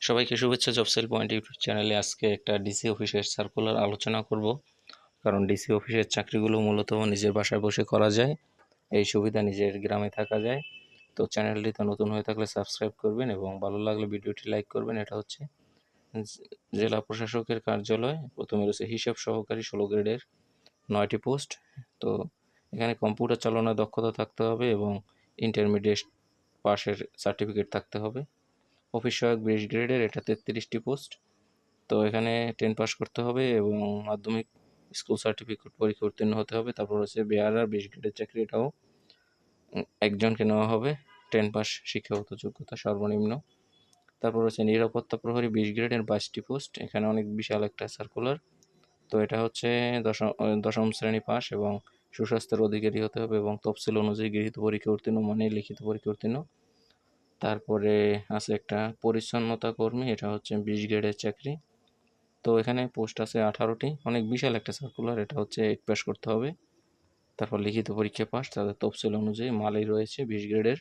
সবাইকে শুভেচ্ছা জবসেল point YouTube চ্যানেলে আজকে একটা ডিসি অফিসের সার্কুলার আলোচনা করব। কারণ ডিসি অফিসের চাকরিগুলো মূলত নিজের বাসায় বসে করা যায়, এই সুবিধা নিজের গ্রামে থাকা যায়। তো চ্যানেলটিতে নতুন হয়ে থাকলে সাবস্ক্রাইব করবেন এবং ভালো লাগলে ভিডিওটি লাইক করবেন। এটা হচ্ছে জেলা প্রশাসকের কার্যালয়। প্রথমে রয়েছে হিসাব সহকারী ষোলো গ্রেডের নয়টি পোস্ট। তো এখানে কম্পিউটার চালানোর দক্ষতা থাকতে হবে এবং ইন্টারমিডিয়েট পাশের সার্টিফিকেট থাকতে হবে। অফিস সহায়ক বিশ গ্রেডের, এটা তেত্রিশটি পোস্ট। তো এখানে টেন পাস করতে হবে এবং মাধ্যমিক স্কুল সার্টিফিকেট পরীক্ষা উত্তীর্ণ হতে হবে। তারপর হচ্ছে বেয়ারার বিশ গ্রেডের চাকরি, এটাও একজনকে নেওয়া হবে। টেন পাস শিক্ষাগত যোগ্যতা সর্বনিম্ন। তারপর হচ্ছে নিরাপত্তা প্রহরী বিশ গ্রেডের বাইশটি পোস্ট। এখানে অনেক বিশাল একটা সার্কুলার তো এটা হচ্ছে দশম দশম শ্রেণি পাস এবং সুস্বাস্থ্যের অধিকারী হতে হবে এবং তফসিল অনুযায়ী গৃহীত পরীক্ষা উত্তীর্ণ মানে লিখিত পরীক্ষা উত্তীর্ণ। তারপরে আছে একটা পরিচ্ছন্নতা কর্মী, এটা হচ্ছে বিশ গ্রেডের চাকরি। তো এখানে পোস্ট আছে আঠারোটি, অনেক বিশাল একটা সার্কুলার এটা হচ্ছে এইট পাস করতে হবে। তারপর লিখিত পরীক্ষা পাস তাদের তফসিল অনুযায়ী মালেই রয়েছে বিশ গ্রেডের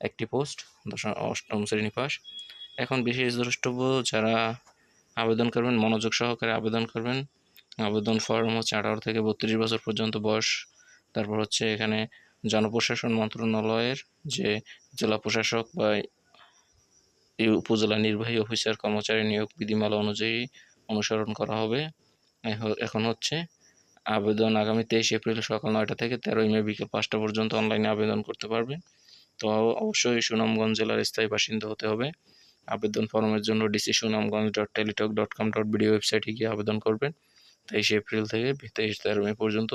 একটি পোস্ট দশম, অষ্টম শ্রেণি পাস এখন বিশেষ দ্রষ্টব্য, যারা আবেদন করবেন, মনোযোগ সহকারে আবেদন করবেন। আবেদন ফর্ম হচ্ছে আঠারো থেকে বত্রিশ বছর পর্যন্ত বয়স। তারপর হচ্ছে এখানে জনপ্রশাসন মন্ত্রণালয়ের যে জেলা প্রশাসক বা এই উপজেলা নির্বাহী অফিসার কর্মচারী নিয়োগ বিধিমালা অনুযায়ী অনুসরণ করা হবে। এখন হচ্ছে আবেদন আগামী তেইশ এপ্রিল সকাল নয়টা থেকে তেরোই মে বিকেল পাঁচটা পর্যন্ত অনলাইনে আবেদন করতে পারবেন তো অবশ্যই সুনামগঞ্জ জেলার স্থায়ী বাসিন্দা হতে হবে। আবেদন ফর্মের জন্য DC Sunamganj dot Teletalk dot com dot BD ওয়েবসাইটে গিয়ে আবেদন করবেন। তেইশে এপ্রিল থেকে তেইশ তেরো মে পর্যন্ত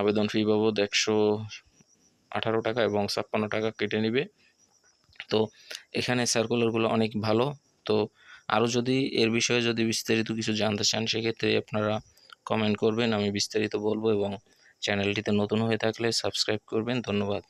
আবেদন ফি বাবদ একশো আঠারো টাকা এবং ছাপ্পান্ন টাকা কেটে নেবে। তো এখানে সার্কুলারগুলো অনেক ভালো। তো আরও যদি এর বিষয়ে যদি বিস্তারিত কিছু জানতে চান, সেক্ষেত্রে আপনারা কমেন্ট করবেন, আমি বিস্তারিত বলব এবং চ্যানেলটিতে নতুন হয়ে থাকলে সাবস্ক্রাইব করবেন। ধন্যবাদ।